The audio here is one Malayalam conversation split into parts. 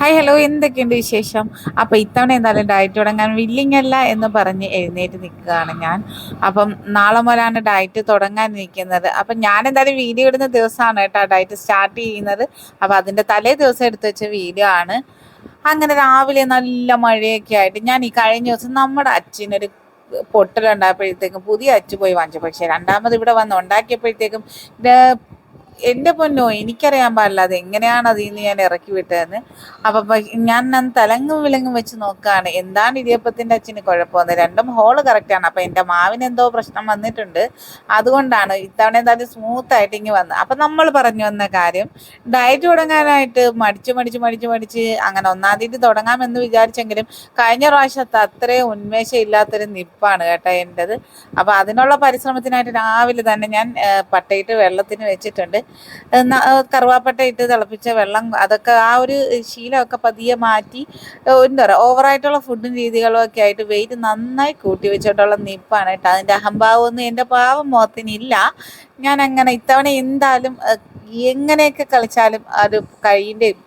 ഹായ് ഹലോ എന്തൊക്കെയുണ്ട് വിശേഷം? അപ്പം ഇത്തവണ എന്തായാലും ഡയറ്റ് തുടങ്ങാൻ വില്ലിങ് അല്ല എന്ന് പറഞ്ഞ് എഴുന്നേറ്റ് നിൽക്കുകയാണ് ഞാൻ. അപ്പം നാളെ മുതലാണ് ഡയറ്റ് തുടങ്ങാൻ നിൽക്കുന്നത്. അപ്പം ഞാൻ എന്തായാലും വീഡിയോ ഇടുന്ന ദിവസമാണ് കേട്ടോ ഡയറ്റ് സ്റ്റാർട്ട് ചെയ്യുന്നത്. അപ്പം അതിന്റെ തലേ ദിവസം എടുത്ത് വെച്ച വീഡിയോ ആണ്. അങ്ങനെ രാവിലെ നല്ല മഴയൊക്കെ ആയിട്ട് ഞാൻ ഈ കഴിഞ്ഞ ദിവസം നമ്മുടെ അച്ഛനൊരു പൊട്ടലുണ്ടായപ്പോഴത്തേക്കും പുതിയ അച്ചു പോയി വാങ്ങിച്ചു. പക്ഷേ രണ്ടാമത് ഇവിടെ വന്ന് ഉണ്ടാക്കിയപ്പോഴത്തേക്കും എന്റെ പൊന്നോ എനിക്കറിയാൻ പാടില്ല അത് എങ്ങനെയാണ് അതിൽ നിന്ന് ഞാൻ ഇറക്കി വിട്ടതെന്ന്. അപ്പം ഞാൻ ഞാൻ തലങ്ങും വിലങ്ങും വെച്ച് നോക്കുകയാണ്. എന്താണ് ഇടിയപ്പത്തിന്റെ അച്ഛന് കുഴപ്പമെന്ന്. രണ്ടും ഹോൾ കറക്റ്റാണ് അപ്പം എന്റെ മാവിന് എന്തോ പ്രശ്നം വന്നിട്ടുണ്ട്. അതുകൊണ്ടാണ് ഇത്തവണ എന്തായാലും സ്മൂത്ത് ആയിട്ട് ഇങ്ങ് വന്നത് അപ്പം നമ്മൾ പറഞ്ഞു വന്ന കാര്യം ഡയറ്റ് തുടങ്ങാനായിട്ട് മടിച്ച് മടിച്ച് മടിച്ച് മടിച്ച് അങ്ങനെ ഒന്നാം തീയതി തുടങ്ങാമെന്ന് വിചാരിച്ചെങ്കിലും കഴിഞ്ഞ പ്രാവശ്യത്തെ അത്രയും ഉന്മേഷം ഇല്ലാത്തൊരു നിപ്പാണ് കേട്ടോ എന്റെത് അപ്പോൾ അതിനുള്ള പരിശ്രമത്തിനായിട്ട് രാവിലെ തന്നെ ഞാൻ പട്ടയിട്ട് വെള്ളത്തിന് വെച്ചിട്ടുണ്ട്. കറുവാപ്പട്ട ഇട്ട് തിളപ്പിച്ച വെള്ളം അതൊക്കെ ആ ഒരു ശീലമൊക്കെ പതിയെ മാറ്റി എന്താ പറയുക ഓവറായിട്ടുള്ള ഫുഡും രീതികളും ഒക്കെ ആയിട്ട് വെയിറ്റ് നന്നായി കൂട്ടി വെച്ചിട്ടുള്ള നിപ്പാണ് കേട്ടോ. അതിന്റെ അഹംഭാവമൊന്നും എന്റെ പാവം മുഖത്തിനില്ല ഞാൻ അങ്ങനെ ഇത്തവണ എന്തായാലും എങ്ങനെയൊക്കെ കളിച്ചാലും അത് ഒരു കൈയിന്റെയും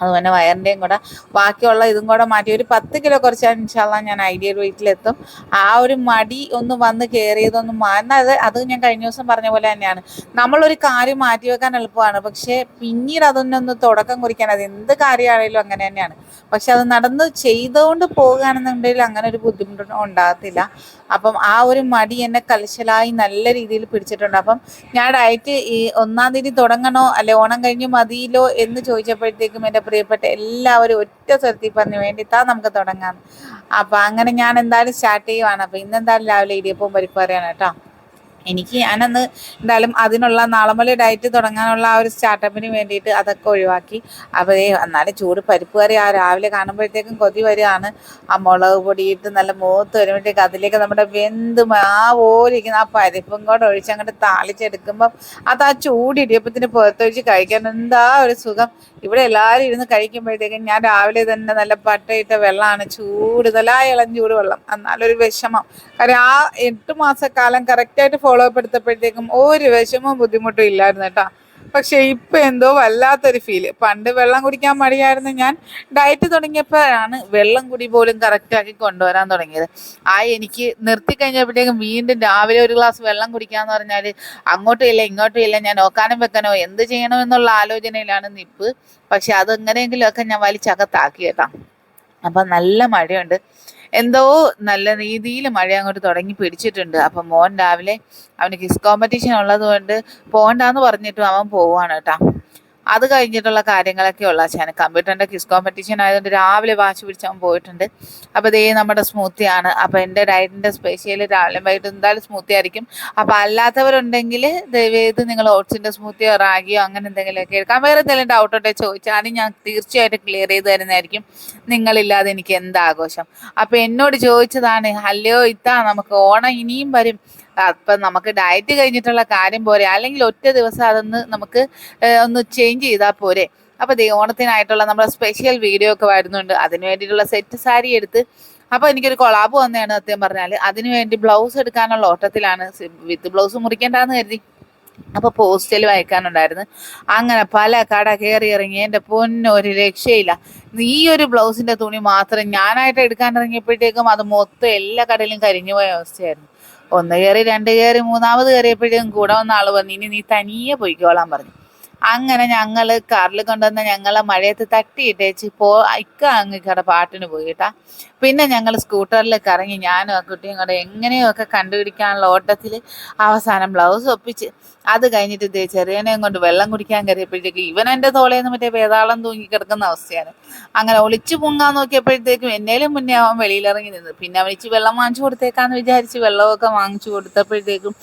അതുപോലെ വയറിന്റെയും കൂടെ ബാക്കിയുള്ള ഇതും കൂടെ മാറ്റി ഒരു പത്ത് കിലോ കുറച്ചാൽ ഇൻഷാല്ല ഞാൻ ഐഡിയൽ വെയിറ്റിലെത്തും ആ ഒരു മടി ഒന്ന് വന്ന് കയറിയതൊന്നും മാറുന്നത് അത് ഞാൻ കഴിഞ്ഞ ദിവസം പറഞ്ഞ പോലെ തന്നെയാണ്. നമ്മളൊരു കാര്യം മാറ്റി വെക്കാൻ എളുപ്പമാണ്. പക്ഷേ പിന്നീട് അതൊന്നൊന്ന് തുടക്കം കുറിക്കാൻ അത് എന്ത് കാര്യമാണെങ്കിലും അങ്ങനെ തന്നെയാണ്. പക്ഷെ അത് നടന്ന് ചെയ്തുകൊണ്ട് പോകുകയാണെന്നുണ്ടെങ്കിൽ അങ്ങനെ ഒരു ബുദ്ധിമുട്ടൊന്നും ഉണ്ടാകത്തില്ല. അപ്പം ആ ഒരു മടി എന്നെ കലശലായി നല്ല രീതിയിൽ പിടിച്ചിട്ടുണ്ട്. അപ്പം ഞാൻ ഡയറ്റ് ഈ ഒന്നാം തീയതി തുടങ്ങണോ? അല്ലെ ഓണം കഴിഞ്ഞ് മതിയിലോ എന്ന് ചോദിച്ചപ്പോഴത്തേക്കും എന്റെ പ്രിയപ്പെട്ട എല്ലാവരും ഒറ്റ സ്വരത്തിൽ പറഞ്ഞു വേണ്ടിത്താ നമുക്ക് തുടങ്ങാം. അപ്പം അങ്ങനെ ഞാൻ എന്തായാലും സ്റ്റാർട്ട് ചെയ്യുവാണ്. അപ്പം ഇന്ന് എന്തായാലും രാവിലെ ഇടിയപ്പവും പരിപ്പ് കറിയാണ് കേട്ടോ. എനിക്ക് ഞാനന്ന് എന്തായാലും അതിനുള്ള നാളമലി ഡയറ്റ് തുടങ്ങാനുള്ള ആ ഒരു സ്റ്റാർട്ടപ്പിന് വേണ്ടിയിട്ട് അതൊക്കെ ഒഴിവാക്കി. അപ്പോൾ എന്നാലും ചൂട് പരിപ്പ് കറി ആ രാവിലെ കാണുമ്പോഴത്തേക്കും കൊതി വരികയാണ്. ആ മുളക് പൊടിയിട്ട് നല്ല മൂത്ത് വരുമ്പോഴത്തേക്ക് അതിലേക്ക് നമ്മുടെ വെന്ത് ആ പോലിരിക്കുന്ന ആ പരിപ്പും കൂടെ ഒഴിച്ച് അങ്ങോട്ട് താളിച്ചെടുക്കുമ്പം അത് ആ ചൂട് ഇടിയപ്പത്തിന് പുറത്തൊഴിച്ച് കഴിക്കാൻ എന്താ ഒരു സുഖം. ഇവിടെ എല്ലാവരും ഇരുന്ന് കഴിക്കുമ്പോഴത്തേക്കും ഞാൻ രാവിലെ തന്നെ നല്ല പട്ടയിട്ട വെള്ളമാണ് ചൂട് നല്ല ഇളം ചൂട് വെള്ളം. എന്നാലൊരു വിഷമം. കാര്യം ആ എട്ട് മാസക്കാലം കറക്റ്റായിട്ട് ഫോളോ അപ്പ് എടുത്തപ്പോഴത്തേക്കും ഒരു വിഷമവും ബുദ്ധിമുട്ടും ഇല്ലായിരുന്നു കേട്ടോ. പക്ഷെ ഇപ്പൊ എന്തോ വല്ലാത്തൊരു ഫീൽ പണ്ട് വെള്ളം കുടിക്കാൻ മടിയായിരുന്നു ഞാൻ. ഡയറ്റ് തുടങ്ങിയപ്പോഴാണ് വെള്ളം കുടി പോലും കറക്റ്റാക്കി കൊണ്ടുവരാൻ തുടങ്ങിയത്. ആ എനിക്ക് നിർത്തി കഴിഞ്ഞപ്പോഴത്തേക്കും വീണ്ടും രാവിലെ ഒരു ഗ്ലാസ് വെള്ളം കുടിക്കാന്ന് പറഞ്ഞാൽ അങ്ങോട്ടും ഇല്ല ഇങ്ങോട്ടും ഇല്ല. ഞാൻ നോക്കാനും വെക്കാനോ എന്ത് ചെയ്യണം എന്നുള്ള ആലോചനയിലാണ് നിപ്പ്. പക്ഷെ അതെങ്ങനെയെങ്കിലും ഒക്കെ ഞാൻ വലിച്ചകത്താക്കി കേട്ടോ. അപ്പം നല്ല മഴയുണ്ട്. എന്തോ നല്ല രീതിയിൽ മഴ അങ്ങോട്ട് തുടങ്ങി പിടിച്ചിട്ടുണ്ട്. അപ്പം മോൻ രാവിലെ അവന് കിസ് കോമ്പറ്റീഷൻ ഉള്ളത് കൊണ്ട് പോകണ്ടെന്ന് പറഞ്ഞിട്ടും അവൻ പോവാണ് കേട്ടോ. അത് കഴിഞ്ഞിട്ടുള്ള കാര്യങ്ങളൊക്കെ ഉള്ള ചാനൽ കമ്പ്യൂട്ടറിന്റെ കിസ് കോമ്പറ്റീഷൻ ആയതുകൊണ്ട് രാവിലെ വാശി പിടിച്ചാൽ പോയിട്ടുണ്ട്. അപ്പോൾ ഇതേ നമ്മുടെ സ്മൂത്തിയാണ് അപ്പോൾ എന്റെ ഡയറ്റിന്റെ സ്പെഷ്യൽ രാവിലെ വൈകിട്ട് എന്തായാലും സ്മൂത്തി ആയിരിക്കും. അപ്പോൾ അല്ലാത്തവരുണ്ടെങ്കിൽ ദയവേത് നിങ്ങൾ ഓട്സിന്റെ സ്മൂത്തിയോ റാഗിയോ അങ്ങനെ എന്തെങ്കിലുമൊക്കെ എടുക്കാം. വേറെ എന്തെങ്കിലും ഡൗട്ട് ഉണ്ടെങ്കിൽ ചോദിച്ചാൽ ഞാൻ തീർച്ചയായിട്ടും ക്ലിയർ ചെയ്ത് തരുന്നതായിരിക്കും. നിങ്ങളില്ലാതെ എനിക്ക് എന്താഘോഷം. അപ്പോൾ എന്നോട് ചോദിച്ചതാണ് അല്ലയോ ഇത്താ നമുക്ക് ഓണം ഇനിയും വരും. അപ്പം നമുക്ക് ഡയറ്റ് കഴിഞ്ഞിട്ടുള്ള കാര്യം പോരെ. അല്ലെങ്കിൽ ഒറ്റ ദിവസം അതൊന്ന് നമുക്ക് ഒന്ന് ചേഞ്ച് ചെയ്താൽ പോരെ. അപ്പോൾ ദേ ഓണത്തിനായിട്ടുള്ള നമ്മുടെ സ്പെഷ്യൽ വീഡിയോ ഒക്കെ വരുന്നുണ്ട്. അതിന് വേണ്ടിയിട്ടുള്ള സെറ്റ് സാരി എടുത്ത്. അപ്പോൾ എനിക്കൊരു കൊളാബ് വന്നതാണ് സത്യം പറഞ്ഞാൽ അതിനുവേണ്ടി ബ്ലൗസ് എടുക്കാനുള്ള ഓട്ടത്തിലാണ്. വിത്ത് ബ്ലൗസ് മുറിക്കേണ്ടെന്ന് കരുതി. അപ്പോൾ പോസ്റ്റൽ വായിക്കാനുണ്ടായിരുന്നു. അങ്ങനെ പല കട കയറി ഇറങ്ങി. എന്റെ പൊന്നോ ഒരു രക്ഷയില്ല. ഈ ഒരു ബ്ലൗസിന്റെ തുണി മാത്രം ഞാനായിട്ട് എടുക്കാൻ ഇറങ്ങിയപ്പോഴത്തേക്കും അത് മൊത്തം എല്ലാ കടയിലും കരിഞ്ഞു പോയ അവസ്ഥയായിരുന്നു. ഒന്ന് കയറി രണ്ട് കയറി മൂന്നാമത് കയറിയപ്പോഴും കൂടെ വന്ന ആൾ പറഞ്ഞു ഇനി നീ തനിയെ പോയിക്കോളാൻ പറഞ്ഞു. അങ്ങനെ ഞങ്ങൾ കാറിൽ കൊണ്ടുവന്ന ഞങ്ങളെ മഴയത്ത് തട്ടിയിട്ടേച്ച് പോ ഇക്ക അങ്ങ് കട പാട്ടിന് പോയിട്ടാ. പിന്നെ ഞങ്ങൾ സ്കൂട്ടറിൽ കറങ്ങി ഞാനും ആ കുട്ടിയും കൂടെ എങ്ങനെയോ ഒക്കെ കണ്ടുപിടിക്കാനുള്ള ഓട്ടത്തിൽ അവസാനം ബ്ലൗസ് ഒപ്പിച്ച്. അത് കഴിഞ്ഞിട്ട് ഇതേ ചെറിയനെയും കൊണ്ട് വെള്ളം കുടിക്കാൻ കയറിയപ്പോഴത്തേക്ക് ഇവൻ എന്റെ തോളേന്ന് മറ്റേ വേതാളം തൂങ്ങി കിടക്കുന്ന അവസ്ഥയാണ്. അങ്ങനെ ഒളിച്ചു പൊങ്ങാൻ നോക്കിയപ്പോഴത്തേക്കും എന്നേലും മുന്നേ അവൻ വെളിയിലിറങ്ങി നിന്ന്. പിന്നെ അവൻ ഇച്ചി വെള്ളം വാങ്ങിച്ചു കൊടുത്തേക്കാന്ന് വിചാരിച്ച് വെള്ളമൊക്കെ വാങ്ങിച്ചു കൊടുത്തപ്പോഴത്തേക്കും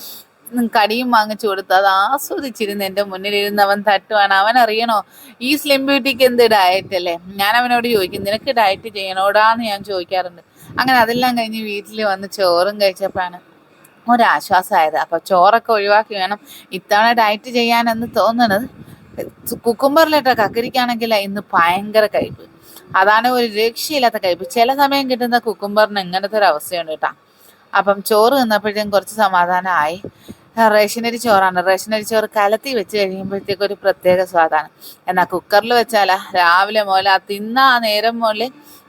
കടിയും വാങ്ങിച്ചു കൊടുത്ത് അത് ആസ്വദിച്ചിരുന്ന്. എന്റെ മുന്നിലിരുന്ന് അവൻ തട്ടുവാണ്. അവൻ അറിയണോ? ഈ സ്ലിം ബ്യൂട്ടിക്ക് എന്ത് ഡയറ്റ് അല്ലേ? ഞാൻ അവനോട് ചോദിക്കും നിനക്ക് ഡയറ്റ് ചെയ്യണോടാന്ന് ഞാൻ ചോദിക്കാറുണ്ട്. അങ്ങനെ അതെല്ലാം കഴിഞ്ഞ് വീട്ടിൽ വന്ന് ചോറും കഴിച്ചപ്പോഴാണ് ഒരാശ്വാസമായത് അപ്പോൾ ചോറൊക്കെ ഒഴിവാക്കി വേണം. ഇത്തവണ ഡയറ്റ് ചെയ്യാനെന്ന് തോന്നണത് കുക്കുംബറിലിട്ട കക്കരിക്കാണെങ്കിൽ ഇന്ന് ഭയങ്കര കഴിപ്പ് അതാണ് ഒരു രക്ഷയില്ലാത്ത കഴിപ്പ് ചില സമയം കിട്ടുന്ന കുക്കുംബറിന് ഇങ്ങനത്തെ ഒരു അവസ്ഥയുണ്ട് കേട്ടോ. അപ്പം ചോറ് തിന്നപ്പോഴത്തേക്കും കുറച്ച് സമാധാനമായി. റേഷനരി ചോറാണ്. റേഷനരി ചോറ് കലത്തി വെച്ച് കഴിയുമ്പോഴത്തേക്ക് ഒരു പ്രത്യേക സ്വാദാണ്. എന്നാൽ കുക്കറിൽ വെച്ചാലാ രാവിലെ മുതൽ ആ തിന്ന ആ നേരം മുതൽ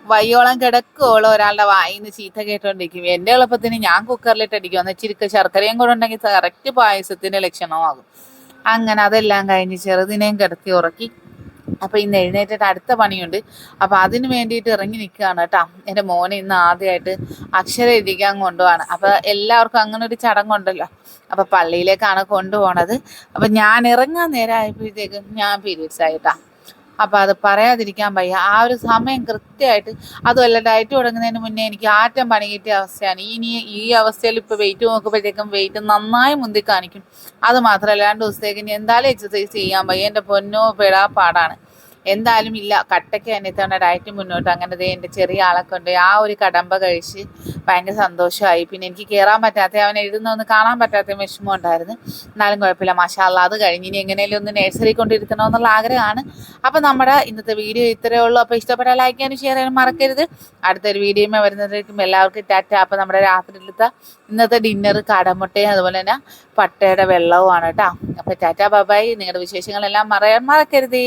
വയ്യോളം കിടക്കുവോളം ഒരാളുടെ വായിന്ന് ചീത്ത കേട്ടോണ്ടിരിക്കും. എന്റെ എളുപ്പത്തിന് ഞാൻ കുക്കറിലിട്ട് അടിക്കും ഒന്ന് ഇച്ചിരി ശർക്കരയും കൂടെ ഉണ്ടെങ്കിൽ കറക്റ്റ് പായസത്തിന്റെ ലക്ഷണമാകും അങ്ങനെ അതെല്ലാം കഴിഞ്ഞ് ചെറുതിനെയും കിടത്തി ഉറക്കി അപ്പൊ ഇന്ന് എഴുന്നേറ്റിട്ട് അടുത്ത പണിയുണ്ട്. അപ്പൊ അതിന് വേണ്ടിയിട്ട് ഇറങ്ങി നിൽക്കുകയാണ് കേട്ടോ. എന്റെ മോനെ ഇന്ന് ആദ്യമായിട്ട് അക്ഷരം എഴുതിക്കാൻ കൊണ്ടുപോവാണ്. അപ്പൊ എല്ലാവർക്കും അങ്ങനെ ഒരു ചടങ്ങുണ്ടല്ലോ അപ്പൊ പള്ളിയിലേക്കാണ് കൊണ്ടുപോണത്. അപ്പൊ ഞാൻ ഇറങ്ങാൻ നേരം ആയപ്പോഴത്തേക്കും ഞാൻ പീരീഡ്സ് ആയിട്ടാ അപ്പൊ അത് പറയാതിരിക്കാൻ വയ്യ. ആ ഒരു സമയം കൃത്യമായിട്ട് അതുമല്ല ഡയറ്റ് തുടങ്ങുന്നതിന് മുന്നേ എനിക്ക് ആറ്റം പണി കിട്ടിയ അവസ്ഥയാണ്. ഇനി ഈ അവസ്ഥയിൽ ഇപ്പോൾ വെയിറ്റ് നോക്കുമ്പോഴത്തേക്കും വെയിറ്റ് നന്നായി മുന്തി കാണിക്കും അത് മാത്രമല്ല രണ്ട് ദിവസത്തേക്ക് ഇനി എന്തായാലും എക്സസൈസ് ചെയ്യാൻ വയ്യ. എന്റെ പൊന്നോ പെടാ പാടാണ്. എന്തായാലും ഇല്ല കട്ടയ്ക്ക് തന്നെ ഇത്തവണ ഡയറ്റ് മുന്നോട്ട്. അങ്ങനെ ദേ എന്റെ ചെറിയ ആളെ കൊണ്ട് ആ ഒരു കടമ്പ കഴിച്ച് ഭയങ്കര സന്തോഷമായി. പിന്നെ എനിക്ക് കയറാൻ പറ്റാത്ത അവൻ എഴുതുന്ന കാണാൻ പറ്റാത്ത വിഷമം ഉണ്ടായിരുന്നു. എന്നാലും കുഴപ്പമില്ല. മാഷാല്ല അത് കഴിഞ്ഞ് ഇനി എങ്ങനെയും ഒന്ന് നഴ്സറി കൊണ്ടിരുത്തണമെന്നുള്ള ആഗ്രഹമാണ്. അപ്പം നമ്മുടെ ഇന്നത്തെ വീഡിയോ ഇത്രയേ ഉള്ളൂ. അപ്പോൾ ഇഷ്ടപ്പെട്ടാൽ ലൈക്ക് ചെയ്യാനും ഷെയർ ചെയ്യാനും മറക്കരുത്. അടുത്തൊരു വീഡിയോ വരുന്നതായിരിക്കും എല്ലാവർക്കും ടാറ്റ. അപ്പം നമ്മുടെ രാത്രിയിലത്തെ ഇന്നത്തെ ഡിന്നർ കടമുട്ടയും അതുപോലെ തന്നെ പട്ടയുടെ വെള്ളവുമാണ് കേട്ടോ. അപ്പോൾ ടാറ്റ ബബായി നിങ്ങളുടെ വിശേഷങ്ങളെല്ലാം മറയാൻ മറക്കരുതേ.